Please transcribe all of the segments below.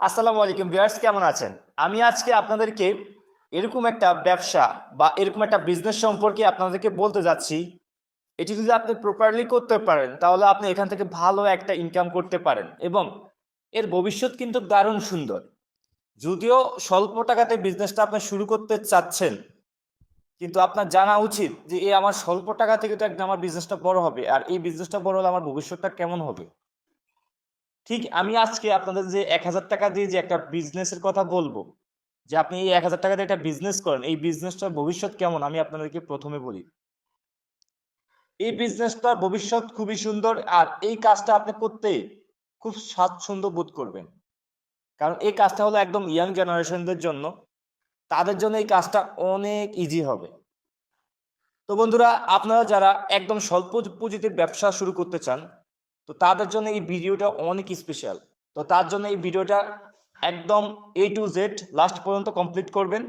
আসসালামু আলাইকুম ভিউয়ার্স, কেমন আছেন? আমি আজকে আপনাদেরকে এরকম একটা ব্যবসা বা এরকম একটা বিজনেস সম্পর্কে আপনাদেরকে বলতে যাচ্ছি। এটি যদি আপনি প্রপারলি করতে পারেন, তাহলে আপনি এখান থেকে ভালো একটা ইনকাম করতে পারেন এবং এর ভবিষ্যৎ কিন্তু দারুণ সুন্দর। যদিও স্বল্প টাকাতে বিজনেসটা আপনি শুরু করতে চাচ্ছেন, কিন্তু আপনার জানা উচিত যে এই আমার স্বল্প টাকা থেকে তো একদম আমার বিজনেসটা বড় হবে, আর এই বিজনেসটা বড় হলে আমার ভবিষ্যৎটা কেমন হবে? ঠিক আমি আজকে আপনাদের যে এক হাজার টাকা দিয়ে যে একটা বিজনেসের কথা বলব, যে আপনি এই এক হাজার টাকা দিয়ে একটা বিজনেস করেন, এই বিজনেসটার ভবিষ্যৎ কেমন আমি আপনাদেরকে প্রথমে বলি। এই বিজনেসটার ভবিষ্যৎ খুবই সুন্দর আর এই কাজটা আপনি করতে খুব স্বাচ্ছন্দ্য বোধ করবেন। কারণ এই কাজটা হলো একদম ইয়াং জেনারেশনদের জন্য, তাদের জন্য এই কাজটা অনেক ইজি হবে। তো বন্ধুরা, আপনারা যারা একদম স্বল্প পুঁজিতে ব্যবসা শুরু করতে চান তো তাদের জন্য এই ভিডিওটা অনেক স্পেশাল তো তার জন্য এই ভিডিওটা একদম এ টু জেড লাস্ট পর্যন্ত কমপ্লিট করবেন।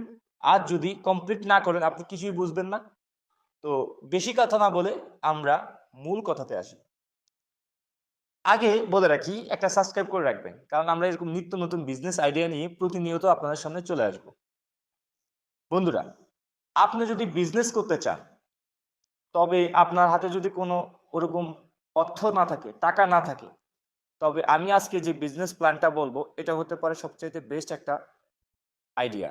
আর যদি কমপ্লিট না করেন, আপনি কিছুই বুঝবেন না। তো বেশি কথা না বলে আমরা মূল কথাতে আসি। আগে বলে রাখি, একটা সাবস্ক্রাইব করে রাখবেন। কারণ আমরা এরকম নিত্য নতুন বিজনেস আইডিয়া নিয়ে প্রতিনিয়ত আপনাদের সামনে চলে আসব। বন্ধুরা, আপনি যদি বিজনেস করতে চান, তবে আপনার হাতে যদি কোনো ওরকম অর্থ না থাকে, টাকা না থাকে। তবে আমি আজকে যে বিজনেস প্ল্যানটা বলব, এটা হতে পারে সবচাইতে বেস্ট একটা আইডিয়া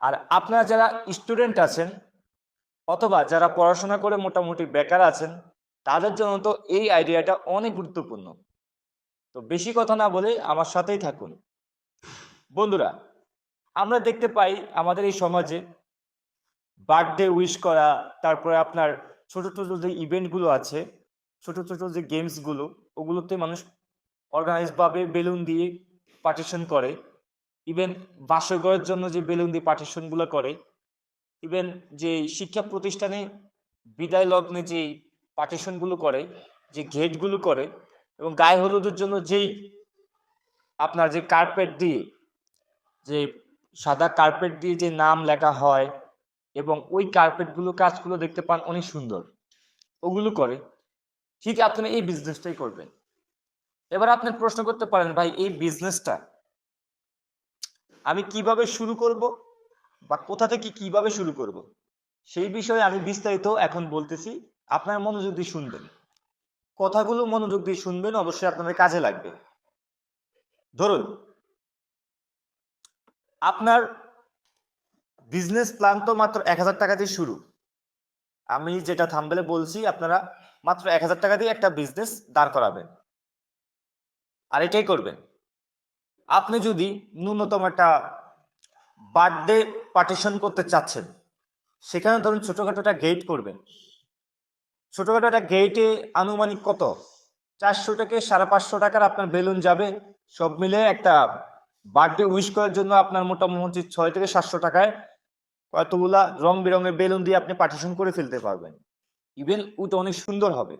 আর আপনারা যারা স্টুডেন্ট আছেন, অথবা যারা পড়াশোনা করে মোটামুটি বেকার আছেন, তাদের জন্য তো এই আইডিয়াটা অনেক গুরুত্বপূর্ণ। তো বেশি কথা না বলে আমার সাথেই থাকুন। বন্ধুরা, আমরা দেখতে পাই আমাদের এই সমাজে বার্থডে উইশ করা, তারপরে আপনার ছোট ছোট যে ইভেন্টগুলো আছে, ছোট ছোট যে গেমসগুলো ওগুলোতে মানুষ অর্গানাইজ ভাবে বেলুন দিয়ে পার্টিশন করে। ইভেন বাসগরের জন্য যে বেলুন দিয়ে পার্টিশনগুলো করে ইভেন যে শিক্ষা প্রতিষ্ঠানে বিদায় লগ্নে যে পার্টিশনগুলো করে, যে গেটগুলো করে এবং গায়ে হলুদের জন্য যেই আপনার যে কার্পেট দিয়ে, যে সাদা কার্পেট দিয়ে যে নাম লেখা হয় এবং ওই কার্পেটগুলো কাজগুলো দেখতে পান, অনেক সুন্দর। ওগুলো করে, ঠিক আপনি এই বিজনেসটাই করবেন। এবার আপনি প্রশ্ন করতে পারেন, ভাই, এই বিজনেসটা আমি কীভাবে শুরু করব? বা কোথা থেকে কীভাবে শুরু করব? সেই বিষয়ে আমি বিস্তারিত এখন বলতেছি। আপনার মনোযোগ দিয়ে শুনবেন। কথাগুলো মনোযোগ দিয়ে শুনবেন, অবশ্যই আপনাদের কাজে লাগবে। ধরুন, আপনার বিজনেস প্ল্যান তো মাত্র এক হাজার টাকা দিয়ে শুরু। আমি যেটা থামবেলে বলছি, আপনারা মাত্র এক হাজার টাকা দিয়ে একটা বিজনেস দাঁড় করাবেন। আর এটাই করবেন। আপনি যদি ন্যূনতম একটা বার্থডে পার্টিশন করতে চাচ্ছেন, সেখানে ধরুন ছোটোখাটো একটা গেট করবেন। ছোটোখাটো একটা গেটে আনুমানিক কত? চারশো থেকে সাড়ে পাঁচশো টাকার আপনার বেলুন যাবে। সব মিলে একটা বার্থডে উইশ করার জন্য আপনার মোটামুটি ছয় থেকে সাতশো টাকায় কতগুলা রং বেরঙের বেলুন দিয়ে আপনি পার্টিশন করে ফেলতে পারবেন। ইভেন ওটা অনেক সুন্দর হবে।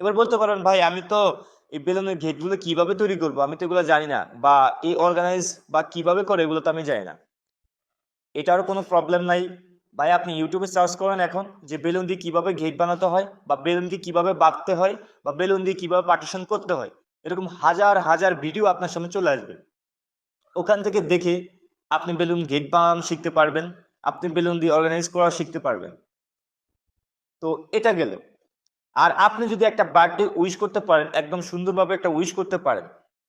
এবার বলতে পারেন, ভাই, আমি তো এই বেলুনের গেটগুলো কীভাবে তৈরি করব? আমি তো এগুলো জানি না। বা এই অর্গানাইজ বা কীভাবে করে এগুলো তো আমি জানি না। এটারও কোনো প্রবলেম নাই। ভাই, আপনি ইউটিউবে সার্চ করেন এখন যে বেলুন দিয়ে কীভাবে গেট বানাতে হয়, বা বেলুন দিয়ে কীভাবে বাঁধতে হয়, বা বেলুন দিয়ে কীভাবে পার্টিশন করতে হয়, এরকম হাজার হাজার ভিডিও আপনার সামনে চলে আসবে। ওখান থেকে দেখে আপনি বেলুন গেট বানানো শিখতে পারবেন। আপনি বেলুন দিয়ে অর্গানাইজ করা শিখতে পারবেন। তো এটা গেল। আর আপনি যদি একটা বার্থডে উইশ করতে পারেন, একদম সুন্দরভাবে একটা উইশ করতে পারেন,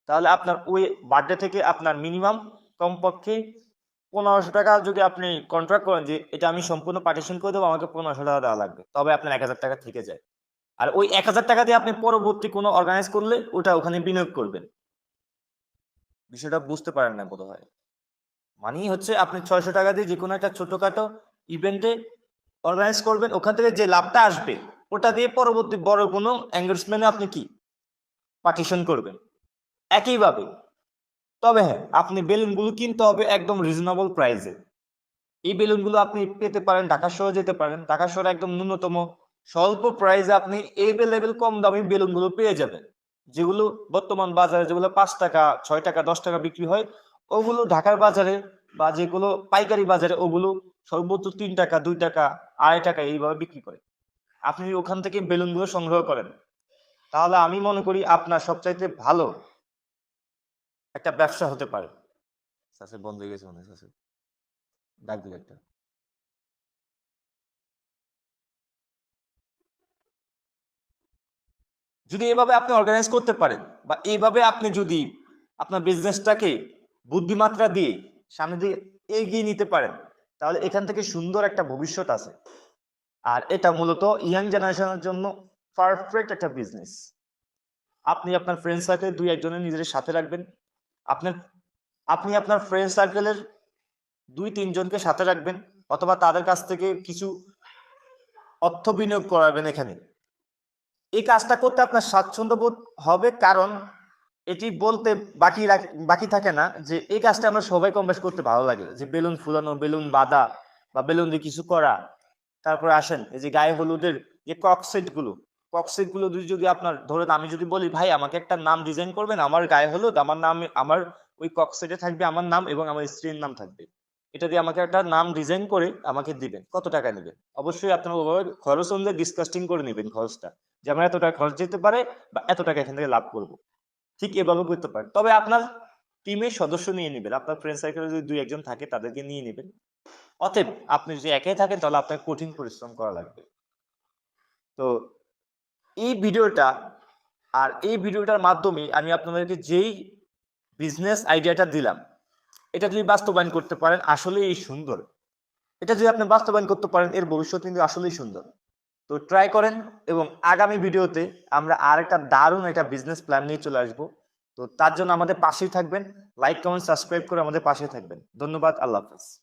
তাহলে আপনার ওই বার্থডে থেকে আপনার মিনিমাম কমপক্ষে পনেরোশো টাকা যদি আপনি কন্ট্রাক্ট করেন যে, এটা আমি সম্পূর্ণ পার্টিশন করে দেবো, আমাকে পনেরোশো টাকা দেওয়া লাগবে। তবে আপনার এক হাজার টাকা থেকে যায়। আর ওই এক হাজার টাকা দিয়ে আপনি পরবর্তী কোনো অর্গানাইজ করলে, ওটা ওখানে বিনিয়োগ করবেন। বিষয়টা বুঝতে পারেন না বোধ হয় মানেই হচ্ছে আপনি ছয়শো টাকা দিয়ে যে কোনো একটা ছোটোখাটো ইভেন্টে অর্গানাইজ করবেন, ওখান থেকে যে লাভটা আসবে, ওটা দিয়ে পরবর্তী বড় কোনো এঙ্গেজমেন্টে আপনি কি? পার্টিশন করবেন। একইভাবে, তবে হ্যাঁ আপনি বেলুনগুলো কিনতে হবে একদম রিজনেবল প্রাইসে এই বেলুনগুলো আপনি পেতে পারেন, ঢাকা শহরে যেতে পারেন। ঢাকা শহরে একদম ন্যূনতম, স্বল্প প্রাইসে আপনি এভেলেবেল কম দামি বেলুনগুলো পেয়ে যাবেন। যেগুলো বর্তমান বাজারে যেগুলো পাঁচ টাকা, ছয় টাকা, দশ টাকা বিক্রি হয় ওগুলো ঢাকার বাজারে বা যেগুলো পাইকারি বাজারে, ওগুলো সর্বোচ্চ তিন টাকা, দুই টাকা, আড়াই টাকা এইভাবে বিক্রি করে। আপনি ওখান থেকে বেলুনগুলো সংগ্রহ করেন, তাহলে আমি মনে করি আপনার সবচাইতে ভালো একটা ব্যবসা হতে পারে। বন্ধ হয়ে গেছে মনে হয় ডাক দিল একটা। যদি এভাবে আপনি অর্গানাইজ করতে পারেন, বা এইভাবে আপনি যদি আপনার বিজনেসটাকে বুদ্ধিমাত্রা দিয়ে সামনে দিয়ে এগিয়ে নিতে পারেন, তাহলে এখান থেকে সুন্দর একটা ভবিষ্যৎ আছে। আর এটা মূলত ইয়াং জেনারেশনের জন্য পারফেক্ট একটা বিজনেস আপনি আপনার ফ্রেন্ড সার্কেল দুই একজনের নিজের সাথে রাখবেন। আপনার, আপনি আপনার ফ্রেন্ড সার্কেলের দুই তিনজনকে সাথে রাখবেন, অথবা তাদের কাছ থেকে কিছু অর্থ বিনিয়োগ করাবেন এখানে। এই কাজটা করতে আপনার স্বাচ্ছন্দ্য বোধ হবে, কারণ এটি বলতে বাকি বাকি থাকে না যে এই কাজটা আমরা সবাই কম বেশ করতে ভালো লাগে। যে বেলুন ফুলানো, বেলুন বাঁধা বা বেলুন দিয়ে কিছু করা। তারপরে আসেন, এই যে গায়ে হলুদের যে ককসেটগুলো ককসেটগুলো যদি আপনার ধরেন আমি যদি বলি, ভাই, আমাকে একটা নাম ডিজাইন করবেন, আমার গায়ে হলুদ, আমার নাম, আমার ওই ককসেটে থাকবে আমার নাম এবং আমার স্ত্রীর নাম থাকবে। এটা দিয়ে আমাকে একটা নাম ডিজাইন করে আমাকে দিবেন। কত টাকা নেবেন? অবশ্যই আপনার ওভাবে খরচ অনুযায়ী ডিসকাস্টিং করে নেবেন খরচটা, যে আমার এত টাকা খরচ যেতে পারে বা এত টাকা এখান থেকে লাভ করব। ঠিক এভাবে করতে পারেন। তবে আপনার টিমের সদস্য নিয়ে নেবেন। আপনার ফ্রেন্ড সার্কেলে যদি দুই একজন থাকে, তাদেরকে নিয়ে নেবেন। অতএব আপনি যদি একাই থাকেন, তাহলে আপনাকে কঠিন পরিশ্রম করা লাগবে। তো এই ভিডিওটা আর এই ভিডিওটার মাধ্যমে আমি আপনাদেরকে যেই বিজনেস আইডিয়াটা দিলাম, এটা যদি বাস্তবায়ন করতে পারেন, আসলেই সুন্দর। এটা যদি আপনি বাস্তবায়ন করতে পারেন, এর ভবিষ্যৎ কিন্তু আসলেই সুন্দর। তো ট্রাই করেন এবং আগামী ভিডিওতে আমরা আর একটা দারুণ একটা বিজনেস প্ল্যান নিয়ে চলে আসব। তো তার জন্য আমাদের পাশেই থাকবেন। লাইক কমেন্ট সাবস্ক্রাইব করে আমাদের পাশে থাকবেন। ধন্যবাদ, আল্লাহ হাফেজ।